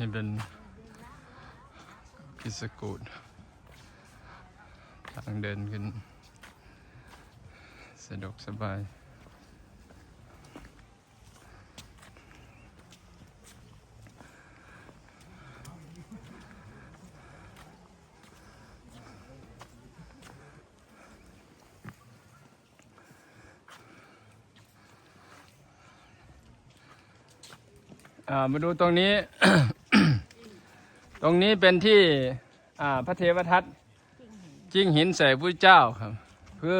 นี่เป็นพิสกูดทางเดินขึ้น สะดวกสบายอ่ามาดูตรงนี้ ตรงนี้เป็นที่อ่าพระเทวทัตจิ้งหินใส่พระเจ้าครับ เพื่อ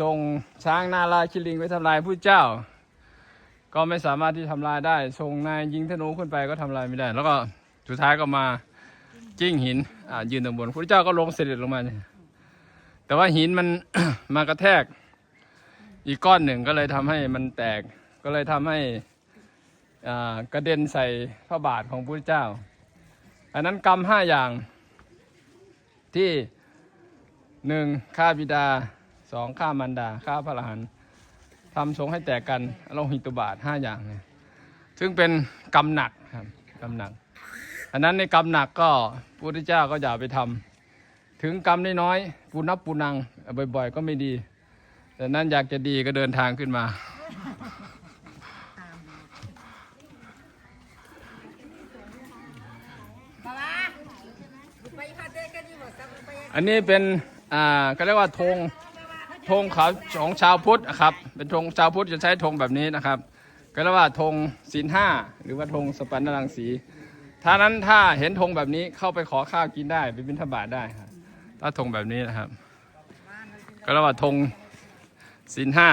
ส่งช้างนาลาคิลิงไปทำลายพระเจ้า ก็ไม่สามารถที่ทำลายได้ส่งนายยิงธนูขึ้นไปก็ทำลายไม่ได้ แล้วก็สุดท้ายก็มาจิ้งหินอ่ายืนตรงบนพระเจ้าก็ลงเสด็จลงมาเนี่ยแต่ว่าหินมันมากระแทก อีกก้อนหนึ่งก็เลยทำให้มันแตกก็เลยทำให้อ่ากระเด็นใส่พระบาทของพระเจ้า อันนั้นกรรมห้าอย่าง ที่หนึ่งฆ่าบิดาสองฆ่ามารดาฆ่าพระอรหันต์ทำสงให้แตกกันโลหิตุบาทห้าอย่างเนี่ยซึ่งเป็นกรรมหนักครับกรรมหนัก อันนั้นในกรรมหนักก็พระพุทธเจ้าก็อย่าไปทำถึงกรรมน้อยๆปูนับปูนังบ่อย ๆ ก็ไม่ดี แต่นั้นอยากจะดีก็เดินทางขึ้นมา อันนี้เป็นอ่าก็เรียกว่าธงธงขาวของชาวพุทธนะครับ เป็นธงชาวพุทธจะใช้ธงแบบนี้นะครับ ก็เรียกว่าธงศีลห้าหรือว่าธงสปันนรังสีถ้านั้นถ้าเห็นธงแบบนี้เข้าไปขอข้าวกินได้ไปบิณฑบาตได้ครับถ้าธงแบบนี้นะครับ ก็เรียกว่าธงศีลห้า